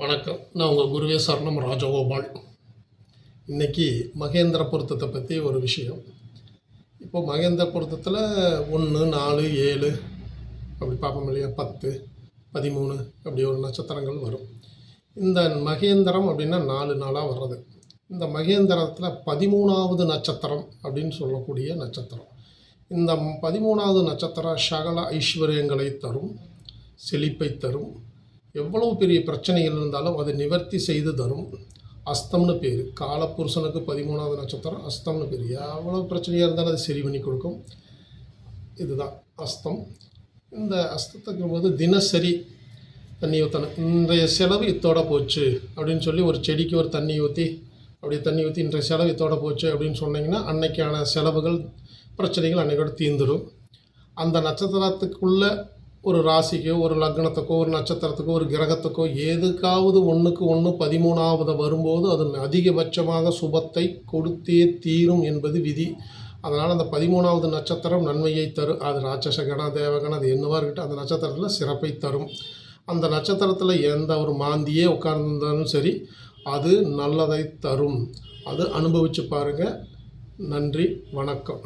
வணக்கம். நான் உங்கள் குருவே சரணம் ராஜகோபால். இன்னைக்கு மகேந்திர பொருத்தத்தை பற்றி ஒரு விஷயம். இப்போ மகேந்திர பொருத்தத்தில் ஒன்று நாலு ஏழு அப்படி பார்ப்போம் இல்லையா? பத்து பதிமூணு அப்படி ஒரு நட்சத்திரங்கள் வரும். இந்த மகேந்திரம் அப்படின்னா நாலு நாளாக வர்றது. இந்த மகேந்திரத்தில் பதிமூணாவது நட்சத்திரம் அப்படின்னு சொல்லக்கூடிய நட்சத்திரம். இந்த பதிமூணாவது நட்சத்திரம் சகல ஐஸ்வர்யங்களை தரும் செழிப்பை தரும் எவ்வளவு பெரிய பிரச்சனைகள் இருந்தாலும் அதை நிவர்த்தி செய்து தரும். அஸ்தம்னு பேர். காலப்புருஷனுக்கு பதிமூணாவது நட்சத்திரம் அஸ்தம்னு பேர். எவ்வளோ பிரச்சனையாக இருந்தாலும் அது சரி பண்ணி கொடுக்கும். இதுதான் அஸ்தம். இந்த அஸ்தத்துக்கும் போது தினசரி தண்ணி ஊற்றணும் இன்றைய செலவு இத்தோட போச்சு அப்படின்னு சொல்லி ஒரு செடிக்கு ஒரு தண்ணி ஊற்றி அப்படி தண்ணி ஊற்றி இன்றைய செலவு இத்தோட போச்சு அப்படின்னு சொன்னீங்கன்னா அன்னைக்கான செலவுகள் பிரச்சனைகள் அன்னைக்கோட தீர்ந்துடும் அந்த நட்சத்திரத்துக்குள்ளே ஒரு ராசிக்கோ ஒரு லக்னத்துக்கோ ஒரு நட்சத்திரத்துக்கோ ஒரு கிரகத்துக்கோ எதுக்காவது ஒன்றுக்கு ஒன்று பதிமூணாவது வரும்போது அது அதிகபட்சமாக சுபத்தை கொடுத்தே தீரும் என்பது விதி. அதனால் அந்த பதிமூணாவது நட்சத்திரம் நன்மையை தரும் அது ராட்சசகணா தேவகணம் அது என்னவா இருக்கட்டும் அந்த நட்சத்திரத்தில் சிறப்பை தரும். அந்த நட்சத்திரத்தில் எந்த ஒரு மாந்தியே உட்கார்ந்திருந்தாலும் சரி அது நல்லதை தரும். அது அனுபவித்து பாருங்கள் நன்றி வணக்கம்.